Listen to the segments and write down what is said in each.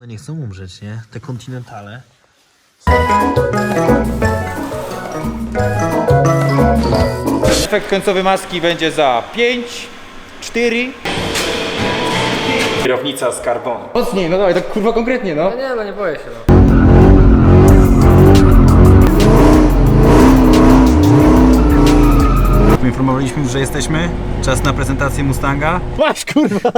No nie chcą umrzeć, nie? Te kontynentale. Efekt końcowy maski będzie za 5, 4. Kierownica z karbonu. Mocniej, no dawaj, tak kurwa konkretnie, no. No nie, no nie boję się, no. Poinformowaliśmy, że jesteśmy. Czas na prezentację Mustanga. Masz kurwa!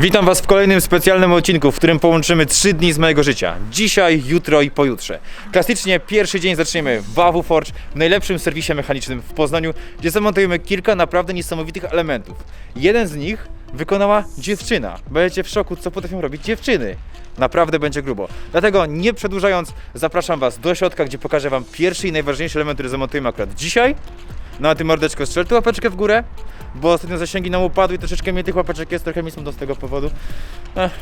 Witam Was w kolejnym specjalnym odcinku, w którym połączymy 3 dni z mojego życia. Dzisiaj, jutro i pojutrze. Klasycznie pierwszy dzień zaczniemy w AW Forge, w najlepszym serwisie mechanicznym w Poznaniu, gdzie zamontujemy kilka naprawdę niesamowitych elementów. Jeden z nich wykonała dziewczyna. Będziecie w szoku, co potrafią robić dziewczyny. Naprawdę będzie grubo. Dlatego nie przedłużając, zapraszam Was do środka, gdzie pokażę Wam pierwszy i najważniejszy element, który zamontujemy akurat dzisiaj. No a ty mordeczko, strzel tu łapeczkę w górę, bo ostatnio zasięgi nam upadły i troszeczkę mnie tych łapeczek jest, trochę mi smutno z tego powodu. Ech.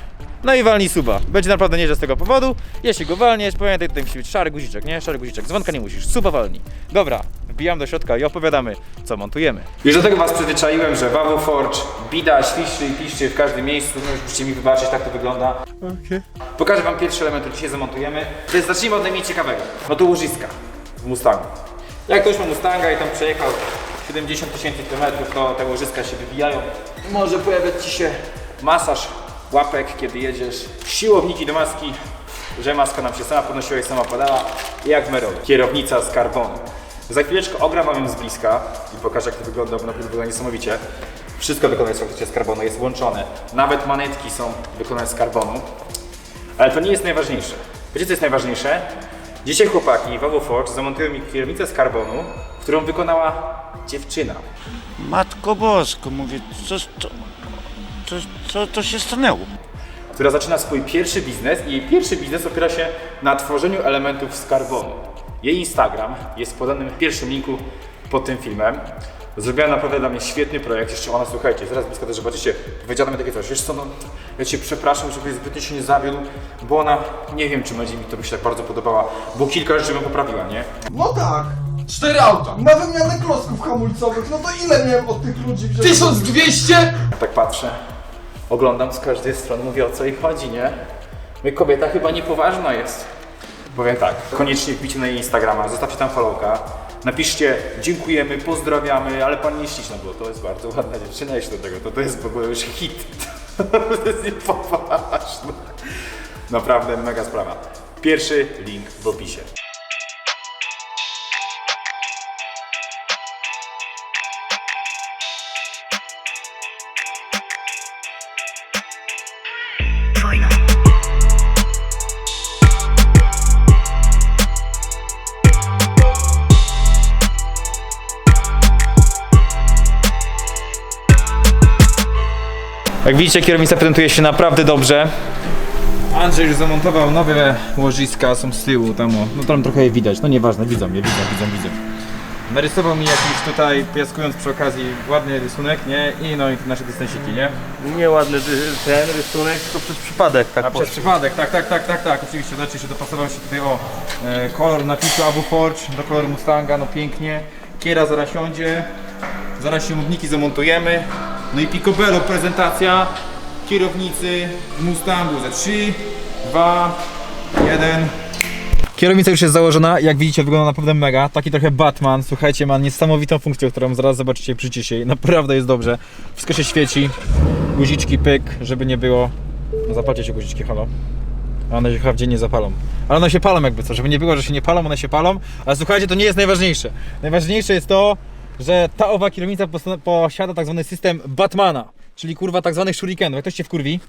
No i walnij suba. Będzie naprawdę nieźle z tego powodu. Jeśli go walniesz, pamiętaj, tutaj musi być szary guziczek, nie? Szary guziczek. Dzwonka nie musisz, suba walnij. Dobra, wbijam do środka i opowiadamy, co montujemy. Już do tego Was przyzwyczaiłem, że Wawu Forge bida, świszczy i piszczy w każdym miejscu. No już musicie mi wybaczyć, tak to wygląda. Pokażę Wam pierwszy element, który dzisiaj zamontujemy. Więc zacznijmy od najmniej ciekawego. No to łożyska w Mustangu. Jak ktoś ma Mustanga i tam przejechał 70 tysięcy kilometrów, to te łożyska się wybijają. Może pojawiać Ci się masaż łapek, kiedy jedziesz. Siłowniki do maski, że maska nam się sama podnosiła i sama padała. Jak w Merolu. Kierownica z karbonu. Za chwileczkę ogram z bliska i pokażę jak to wygląda, bo naprawdę wygląda niesamowicie. Wszystko wykonane jest z karbonu, jest łączone. Nawet manetki są wykonane z karbonu. Ale to nie jest najważniejsze. Wiecie co jest najważniejsze? Dzisiaj chłopaki w Avo Forge zamontują mi kierownicę z karbonu, którą wykonała dziewczyna. Matko Bosko, mówię, co, co, co, co to się stanęło? która zaczyna swój pierwszy biznes i jej pierwszy biznes opiera się na tworzeniu elementów z karbonu. Jej Instagram jest podany w pierwszym linku pod tym filmem. Zrobiła naprawdę dla mnie świetny projekt. Jeszcze ona, słuchajcie, zaraz blisko też zobaczycie, powiedziała mi takie coś, wiesz co, no, ja Cię przepraszam, żeby zbytnio się nie zawiódł, bo ona, nie wiem, czy będzie mi to by się tak bardzo podobała, bo kilka rzeczy bym poprawiła, nie? No tak. Cztery auta. Na wymianę klocków hamulcowych, no to ile miałem od tych ludzi wziąć? 1200? Ja tak patrzę, oglądam z każdej strony, mówię o co jej chodzi, nie? Mówię, kobieta chyba niepoważna jest. Powiem tak, koniecznie wbicie na jej Instagrama, zostawcie tam followka, napiszcie dziękujemy, pozdrawiamy, ale pan nie śliczna, bo to jest bardzo ładna dziewczyna, jeśli do tego, to to jest w ogóle już hit. to jest niepoważne. Naprawdę mega sprawa. Pierwszy link w opisie. Jak widzicie, kierownica prezentuje się naprawdę dobrze. Andrzej już zamontował nowe łożyska, są z tyłu, tam o, no tam trochę je widać, no nieważne, widzą je, widzą, widzą, widzą. Narysował mi jakiś tutaj, piaskując przy okazji, ładny rysunek, nie? I no i nasze dystansiki, nie? Nieładny ten rysunek, tylko przez przypadek tak A przez przypadek, tak, tak, tak, tak, tak, oczywiście, zobaczcie, że dopasował się tutaj, o, e, kolor napisu Abu Forge do koloru Mustanga, no pięknie. Kiera zaraz siądzie, zaraz silniki zamontujemy. No i picobello prezentacja kierownicy Mustangu za 3, 2, 1. Kierownica już jest założona, jak widzicie wygląda naprawdę mega, taki trochę Batman, słuchajcie, ma niesamowitą funkcję, którą zaraz zobaczycie przy ciszy, naprawdę jest dobrze, wszystko się świeci, guziczki pyk, żeby nie było, no zapalcie się guziczki, halo, a one się chyba w dzień nie zapalą, ale one się palą jakby co, żeby nie było, że się nie palą, one się palą, ale słuchajcie, to nie jest najważniejsze, najważniejsze jest to, że ta owa kierownica posiada tak zwany system Batmana, czyli kurwa tak zwanych shurikenów, jak ktoś cię wkurwi,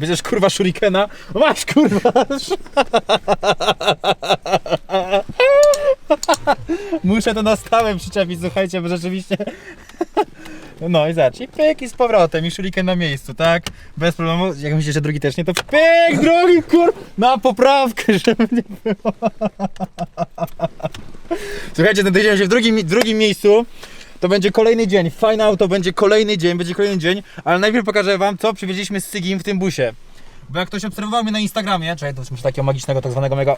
bierzesz kurwa shurikena, masz kurwa, Muszę to na stałe przyczepić, słuchajcie, bo rzeczywiście... No i zacznij, pyk i z powrotem, i szulikę na miejscu, tak? Bez problemu, jak myślisz, że drugi też nie, to pyk, drugi kur... na poprawkę, żeby nie było. Słuchajcie, ten się w drugim, drugim miejscu, to będzie kolejny dzień, fajne auto, będzie kolejny dzień, będzie kolejny dzień, ale najpierw pokażę wam, co przywieźliśmy z Sygim w tym busie. Bo jak ktoś obserwował mnie na Instagramie, czekaj, to muszę takiego magicznego, tak zwanego mega...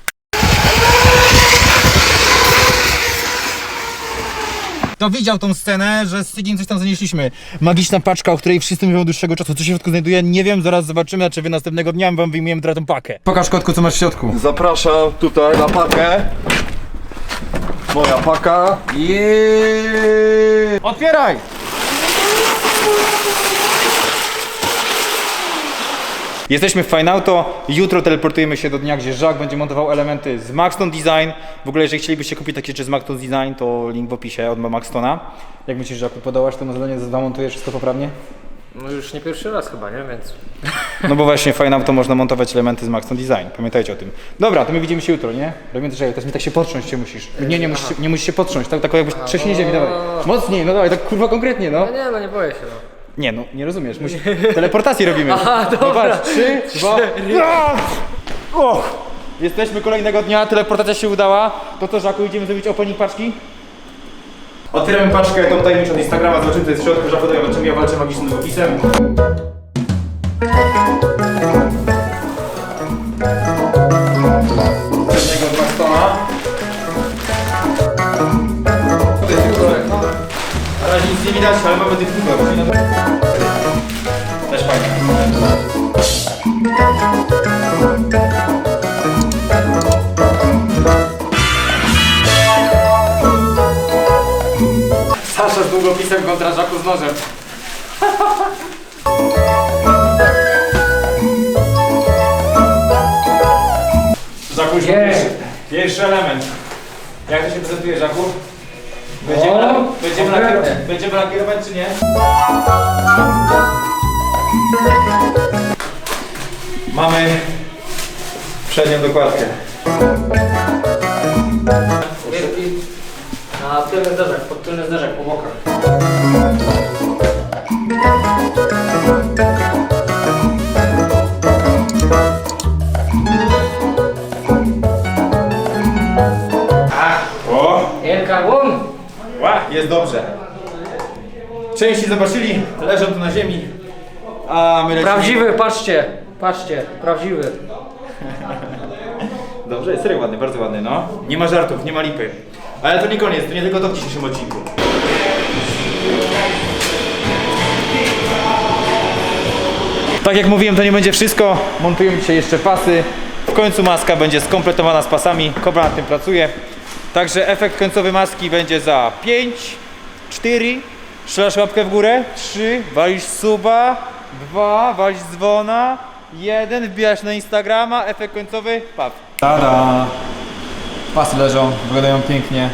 To widział tą scenę, że z Sigim coś tam zanieśliśmy. Magiczna paczka, o której wszyscy mówią od dłuższego czasu. Co się w środku znajduje, nie wiem, zaraz zobaczymy, czy wy następnego dnia wam wyjmujemy teraz tą pakę. Pokaż kotku, co masz w środku. Zapraszam tutaj na pakę. Moja paka. Jeee! Otwieraj! Jesteśmy w Fine Auto. Jutro teleportujemy się do dnia, gdzie Jacques będzie montował elementy z Maxton Design. W ogóle, jeżeli chcielibyście kupić takie rzeczy z Maxton Design, to link w opisie od Maxtona. Jak myślisz, Jacques, podołasz temu zadanie, zamontujesz wszystko poprawnie? No już nie pierwszy raz chyba, nie? Więc... No bo właśnie w Fine Auto można montować elementy z Maxton Design. Pamiętajcie o tym. Dobra, to my widzimy się jutro, nie? Robimy też, teraz mi tak się potrząść się musisz. Nie, nie musisz, nie musisz się potrząść, tak, tak jakbyś trzęsienie ziemi, dawaj. Mocniej, no dawaj, tak kurwa konkretnie, no. No nie, no nie boję się, no. Nie, no nie rozumiesz. Musi... Teleportację robimy. Aha, dobra. No patrz, trzy, dwa. No! Och! Jesteśmy kolejnego dnia, teleportacja się udała. To to, Żaku, idziemy zrobić opening paczki? Otwieramy paczkę, tą tajemniczą Instagrama, zobaczymy co jest w środku. Żaku, zobaczymy, ja walczę magicznym opisem. Przedniego z Maxtona. To jest Jurek, no. Na razie nic nie widać, ale mamy dyfuzor. Też fajnie. Z długopisem kontra Żaku z nożem. Żaku już pierwszy, pierwszy element. Jak to się prezentuje, Żaku? Będziemy, O, będziemy, konkretnie. lakierować, będziemy lakierować czy nie? Mamy przednią dokładkę. Tylny zderzak, pod tylny zderzak po bokach. O! El carbon! Ła, jest dobrze. Części zobaczyli, leżą tu na ziemi. A my lecimy. Prawdziwy, patrzcie, patrzcie, prawdziwy. Dobrze, jest serio ładny, bardzo ładny, no. Nie ma żartów, nie ma lipy. Ale to nie koniec, to nie tylko to w dzisiejszym odcinku. Tak jak mówiłem, to nie będzie wszystko. Montujemy dzisiaj jeszcze pasy. W końcu maska będzie skompletowana z pasami. Kobra nad tym pracuje. Także efekt końcowy maski będzie za 5, 4, strzelasz łapkę w górę, 3, walisz suba, 2, walisz dzwona, 1, wbijasz na Instagrama, efekt końcowy, pap. Tada! Pasy leżą, wyglądają pięknie.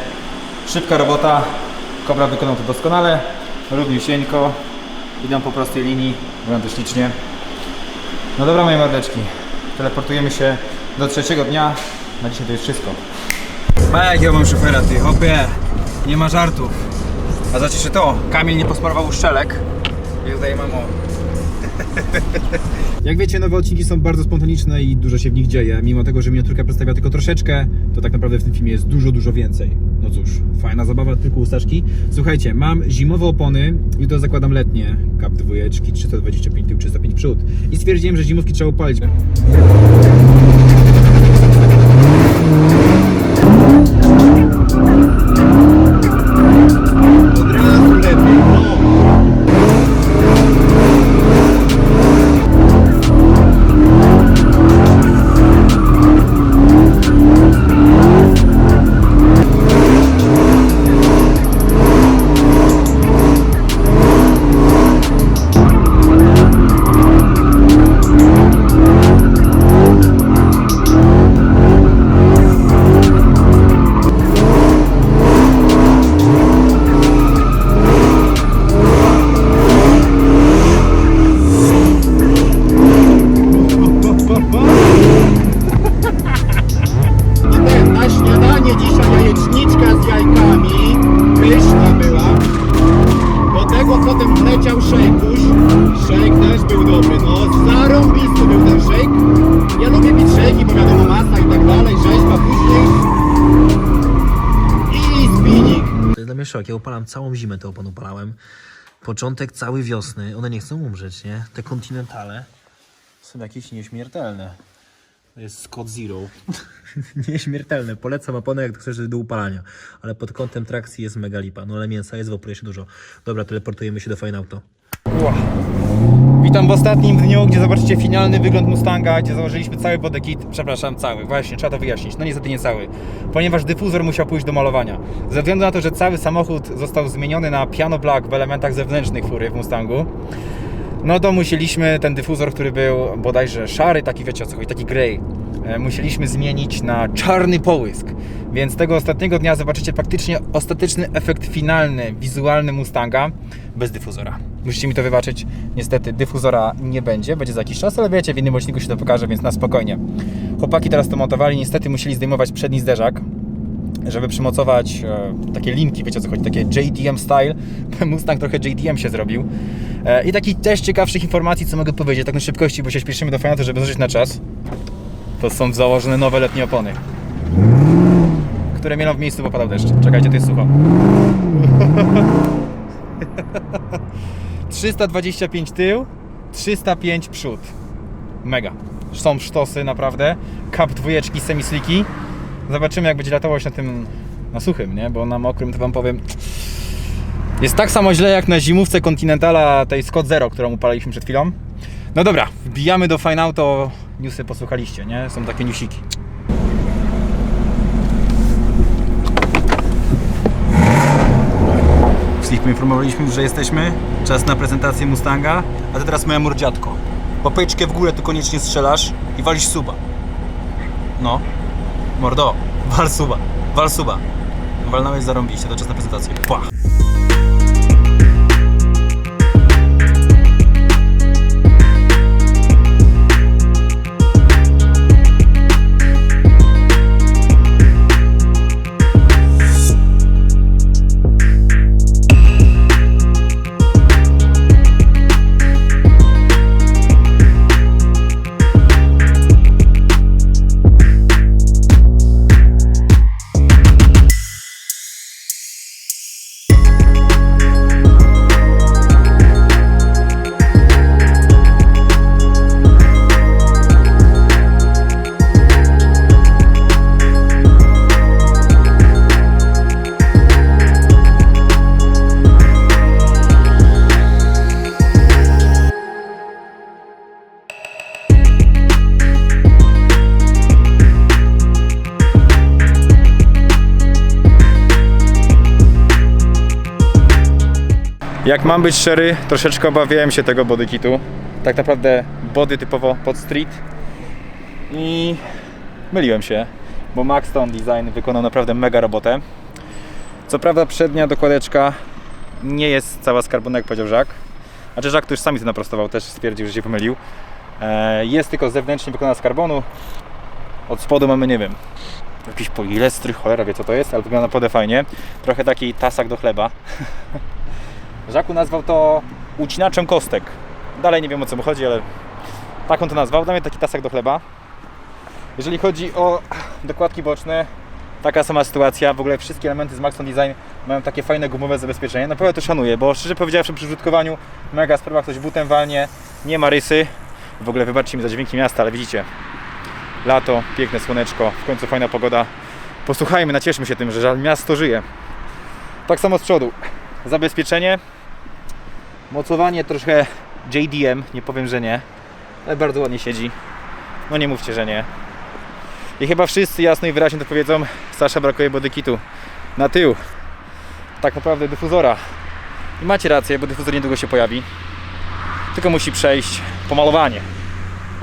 Szybka robota. Kobra wykonał to doskonale. Równiusieńko. Idą po prostej linii. Wygląda to ślicznie. No dobra moje mordeczki. Teleportujemy się do trzeciego dnia. Na dzisiaj to jest wszystko. A jakiego mam szofera ty, hopie. Nie ma żartów. A za jeszcze to, Kamil nie posmarował uszczelek. I tutaj mamo. Jak wiecie, nowe odcinki są bardzo spontaniczne i dużo się w nich dzieje. Mimo tego, że miniaturka przedstawia tylko troszeczkę, to tak naprawdę w tym filmie jest dużo, dużo więcej. No cóż, fajna zabawa, tylko ustaszki. Słuchajcie, mam zimowe opony, jutro zakładam letnie. Kap dwójeczki, 325 tył, 305 przód. I stwierdziłem, że zimówki trzeba upalić. Potem wleciał szejkuś. Szejk też był dobry, no. Zarąbisty był ten szejk. Ja lubię pić szejki, bo wiadomo masa i tak dalej. Rzeźba później. I spinik. To jest dla mnie szok. Ja upalam całą zimę, te opon upalałem. Początek całej wiosny. One nie chcą umrzeć, nie? Te kontynentale Są jakieś nieśmiertelne. To jest Scott Zero. nieśmiertelne. Polecam opony, jak chcesz do upalania. Ale pod kątem trakcji jest mega lipa. No ale mięsa jest w oponie dużo. Dobra, teleportujemy się do Fine Auto. Witam w ostatnim dniu, gdzie zobaczycie finalny wygląd Mustanga, gdzie założyliśmy cały body kit, przepraszam, cały, właśnie, trzeba to wyjaśnić, no niestety nie cały, ponieważ dyfuzor musiał pójść do malowania. Ze względu na to, że cały samochód został zmieniony na piano black w elementach zewnętrznych fury w Mustangu, no to musieliśmy ten dyfuzor, który był bodajże szary, taki wiecie o co chodzi, taki grey, e, musieliśmy zmienić na czarny połysk. Więc tego ostatniego dnia zobaczycie faktycznie ostateczny efekt finalny, wizualny Mustanga bez dyfuzora. Musicie mi to wybaczyć. Niestety dyfuzora nie będzie, będzie za jakiś czas, ale wiecie, w innym odcinku się to pokaże, więc na spokojnie. Chłopaki teraz to montowali, niestety musieli zdejmować przedni zderzak, żeby przymocować e, takie linki, wiecie o co chodzi, takie JDM style. Mustang trochę JDM się zrobił. E, I takich też ciekawszych informacji, co mogę powiedzieć, tak na szybkości, bo się śpieszymy do Fajnatu, żeby zużyć na czas. To są założone nowe letnie opony, które mielą w miejscu, bo padał deszcz. Czekajcie, to jest sucho. 325 tył, 305 przód. Mega. Są sztosy naprawdę. Kap dwójeczki semisliki. Zobaczymy jak będzie latało się na tym na suchym, nie? Bo na mokrym to wam powiem jest tak samo źle jak na zimówce Continentala tej Scott Zero, którą upalaliśmy przed chwilą. No dobra, wbijamy do Fine Auto. Newsy posłuchaliście, nie? Są takie newsiki. Wszystkich poinformowaliśmy, że jesteśmy. Czas na prezentację Mustanga. A ty teraz moja mordziatko. Popeczkę w górę tu koniecznie strzelasz i walisz suba. No. Mordo, wal suba. Wal suba. Walnąłeś zarąbiście, to czas na prezentację. Pach. Jak mam być szczery, troszeczkę obawiałem się tego body kitu. Tak naprawdę body typowo pod street. I myliłem się, bo Maxton Design wykonał naprawdę mega robotę. Co prawda przednia dokładeczka nie jest cała z karbonu, jak powiedział Jacques. Znaczy to już sami to naprostował, też stwierdził, że się pomylił. E, Jest tylko zewnętrznie wykonana z karbonu. Od spodu mamy, nie wiem, jakiś poilestry, cholera wie co to jest, ale wygląda naprawdę fajnie. Trochę taki tasak do chleba. Żaku nazwał to ucinaczem kostek. Dalej nie wiem o co mu chodzi, ale tak on to nazwał. Dla taki tasak do chleba. Jeżeli chodzi o dokładki boczne, taka sama sytuacja. W ogóle wszystkie elementy z Maxon Design mają takie fajne gumowe zabezpieczenie. Naprawdę to szanuję, bo szczerze powiedziawszy przy użytkowaniu mega sprawa, ktoś butem walnie, nie ma rysy. W ogóle wybaczcie mi za dźwięki miasta, ale widzicie, lato, piękne słoneczko, w końcu fajna pogoda. Posłuchajmy, nacieszmy się tym, że miasto żyje. Tak samo z przodu. Zabezpieczenie, Mocowanie troszkę JDM, nie powiem, że nie, ale bardzo ładnie siedzi. No nie mówcie, że nie. I chyba wszyscy jasno i wyraźnie to powiedzą, Sasza brakuje bodykitu na tył. Tak naprawdę dyfuzora. I macie rację, bo dyfuzor niedługo się pojawi. Tylko musi przejść pomalowanie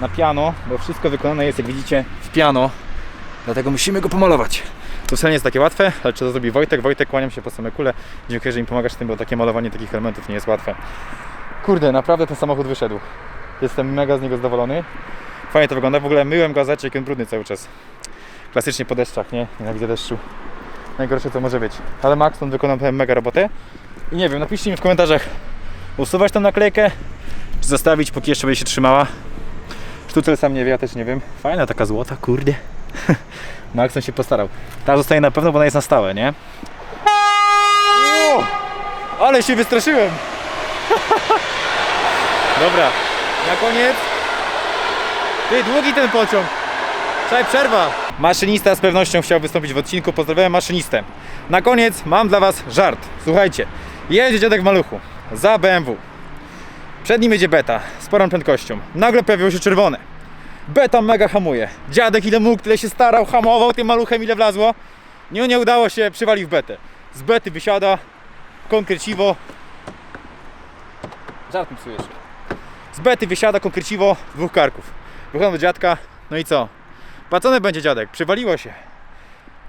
na piano, bo wszystko wykonane jest, jak widzicie, w piano. Dlatego musimy go pomalować. To wcale nie jest takie łatwe, ale czy to zrobi Wojtek? Wojtek, kłaniam się po same kule. Dziękuję, że mi pomagasz w tym, bo takie malowanie takich elementów nie jest łatwe. Kurde, naprawdę ten samochód wyszedł. Jestem mega z niego zadowolony. Fajnie to wygląda. W ogóle myłem go, zacie, on brudny cały czas. Klasycznie po deszczach, nie? Nienawidzę deszczu. Najgorsze co może być. Ale Max on wykonał mega robotę. I nie wiem, napiszcie mi w komentarzach, usuwać tą naklejkę, czy zostawić, póki jeszcze będzie się trzymała. Sztucel sam nie wie, ja też nie wiem. Fajna taka złota, kurde. Maxon się postarał. Ta zostaje na pewno, bo ona jest na stałe, nie? Ale się wystraszyłem! Dobra, na koniec Ty, długi ten pociąg. Czekaj, przerwa. Maszynista z pewnością chciał wystąpić w odcinku. Pozdrawiam maszynistę. Na koniec mam dla was żart. Słuchajcie. Jedzie dziadek w maluchu. Za BMW. Przed nim jedzie beta. Sporą prędkością. Nagle pojawiło się czerwone. Beta mega hamuje. Dziadek ile mógł, tyle się starał, hamował tym maluchem ile wlazło. Nie, nie udało się, przywalił w betę. Z bety wysiada. Konkreciwo. Żart mi psujesz. Z bety wysiada konkreciwo dwóch karków. Wychodzą do dziadka, no i co? Płacone będzie dziadek, przywaliło się.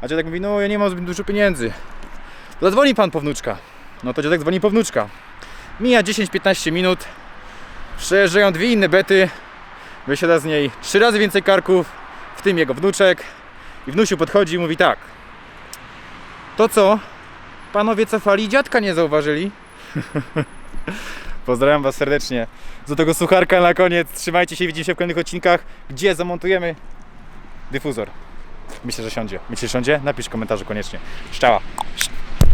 A dziadek mówi, no ja nie mam zbyt dużo pieniędzy. Zadzwoni pan po wnuczka. No to dziadek dzwoni po wnuczka. Mija 10-15 minut. Przejeżdżają dwie inne bety. Wysiada z niej trzy razy więcej karków, w tym jego wnuczek. I wnusiu podchodzi i mówi tak. To co? Panowie cofali, dziadka nie zauważyli. Pozdrawiam Was serdecznie. Do tego sucharka na koniec. Trzymajcie się, widzimy się w kolejnych odcinkach, gdzie zamontujemy dyfuzor. Myślę, że siądzie. Myślisz, że siądzie? Napisz w komentarzu koniecznie. Szczała.